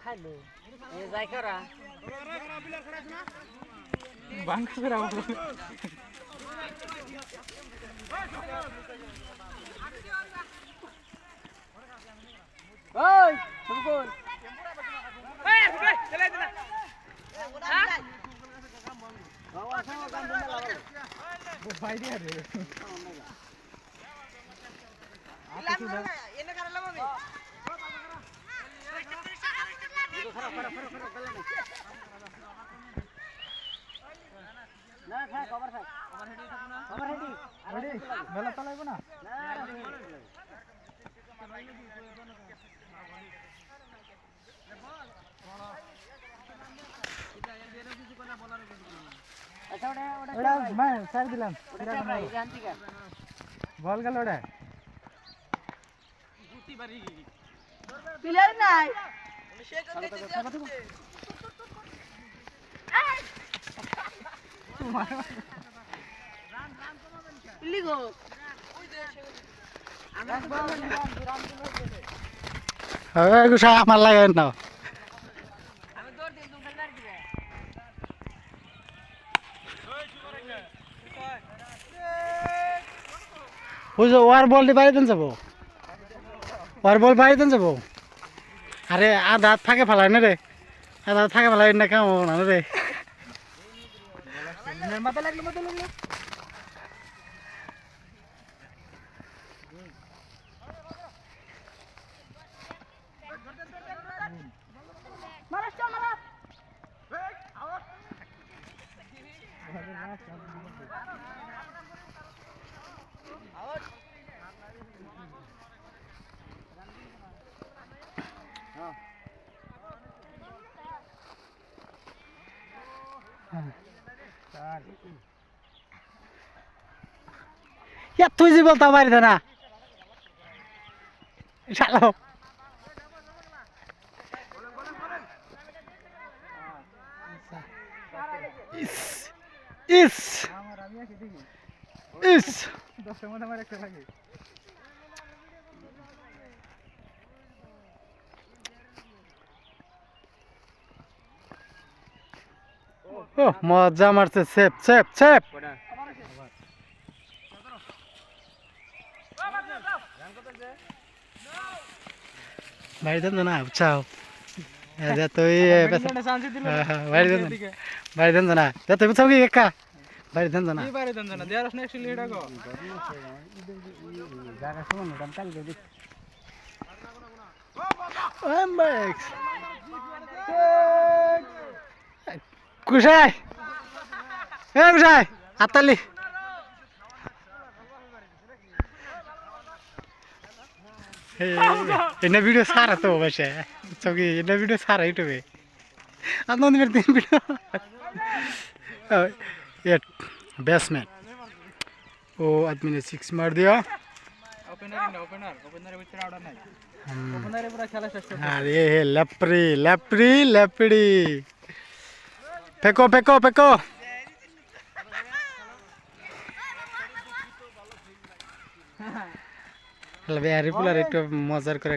খাইলো এ যাই করা বাংলা করে ওই তুমি কোন ভাই দিয়া রে না থাক কভার থাক কভার হেডি রেডি মেলা চালাইব না আচ্ছা ওটা ওটা ওটা मैं সার দিলাম ওটা চাপ ভাই এখান থেকে বল গেল ওটা নাই হ্যাঁ আমার লাগে না ওয়ার বল দিয়ে বাড়িতে যাব। ওয়ার বল বাড়িতে যাব। আরে আধা হাত ফাঁকে ফেলাই না রে। আধা হাত ফাঁকে না কাম না রে। মারা চল মারা ইয়া তুই যে বলতা বাড়িতে না শালো ইস ইস ইস দশটার মধ্যে আমার একটা লাগে ও মজা মারছে সেপ সেপ সেপ বাড়ি দেন না চাও তুই বাড়ি দেন বাড়ি দেন না। যা তুই বুঝাও কি একা? বাড়ি দেন না। জায়গা সমান ওটা আমি কালকে দেখি কুসাই এ কুশাই এ কুশাই হাততালি ఎన్న వీడియో సారా తో భాష చౌకి ఎన్న వీడియో సారా ఇటువే అందుంది మీరు దీని వీडियो बैट्समैन वो आदमी ने सिक्स मार दिया अरे लेपरी लेपरी लेपड़ी ফেকো peko. ফেকো বেহারি পুলার একটু মজার করে